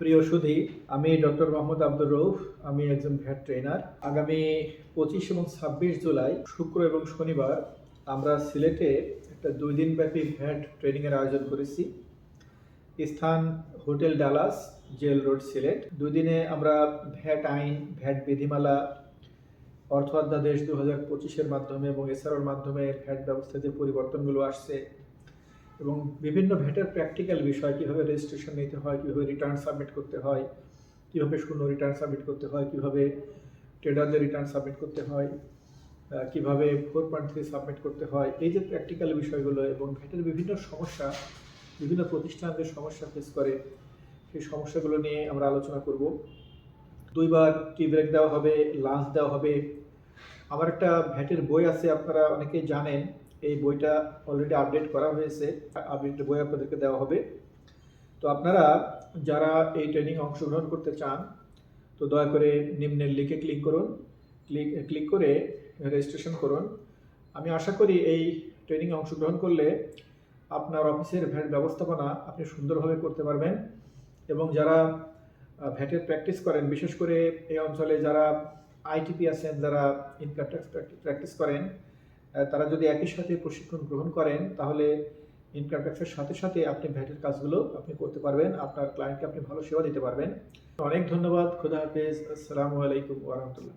প্রিয় সুধী, আমি ডক্টর মোহাম্মদ আব্দুর রৌফ আমি একজন ভ্যাট ট্রেনার আগামী পঁচিশ এবং ছাব্বিশ জুলাই, শুক্র এবং শনিবার, আমরা সিলেটে একটা দুই দিন ব্যাপী ভ্যাট ট্রেনিংয়ের আয়োজন করেছি। স্থান Hotel Dallas, Jail Road, Sylhet. দুই দিনে আমরা ভ্যাট আইন, ভ্যাট বিধিমালা, অর্থ অধ্যাদেশ দু হাজার পঁচিশের মাধ্যমে এবং এসআরওর মাধ্যমে ভ্যাট ব্যবস্থায় যে পরিবর্তনগুলো আসছে। এবং বিভিন্ন ভ্যাটের প্র্যাকটিক্যাল বিষয়, কীভাবে রেজিস্ট্রেশন নিতে হয়, কীভাবে রিটার্ন সাবমিট করতে হয়, কীভাবে শূন্য রিটার্ন সাবমিট করতে হয়, কীভাবে ট্রেডারদের রিটার্ন সাবমিট করতে হয় কীভাবে ফোর পয়েন্ট থ্রি সাবমিট করতে হয়, এই যে প্র্যাকটিক্যাল বিষয়গুলো এবং ভ্যাটের বিভিন্ন সমস্যা, বিভিন্ন প্রতিষ্ঠান যে সমস্যা ফেস করে, সেই সমস্যাগুলো নিয়ে আমরা আলোচনা করব। দুইবার টি ব্রেক দেওয়া হবে লাঞ্চ দেওয়া হবে। আমার একটা ভ্যাটের বই আছে, আপনারা অনেকেই জানেন এই বইটা অলরেডি আপডেট করা হয়েছে। আপডেট বই আপনাদেরকে দেওয়া হবে। তো আপনারা যারা এই ট্রেনিং অংশগ্রহণ করতে চান, তো দয়া করে নিম্নের লিঙ্কে ক্লিক করুন। ক্লিক ক্লিক করে রেজিস্ট্রেশন করুন। আমি আশা করি এই ট্রেনিংয়ে অংশগ্রহণ করলে আপনার অফিসের ভ্যাট ব্যবস্থাপনা আপনি সুন্দরভাবে করতে পারবেন এবং যারা ভ্যাটের প্র্যাকটিস করেন, বিশেষ করে এই অঞ্চলে যারা আইটিপি আছেন, যারা ইনকাম ট্যাক্স প্র্যাকটিস করেন তারা যদি একই সাথে প্রশিক্ষণ গ্রহণ করেন, তাহলে ইনকাম ট্যাক্সের সাথে সাথে আপনি ভ্যাটের কাজগুলো আপনি করতে পারবেন, আপনার ক্লায়েন্টকে আপনি ভালো সেবা দিতে পারবেন। অনেক ধন্যবাদ, খুদা হাফেজ, আসসালামু আলাইকুম ওরহমতুল্লাহ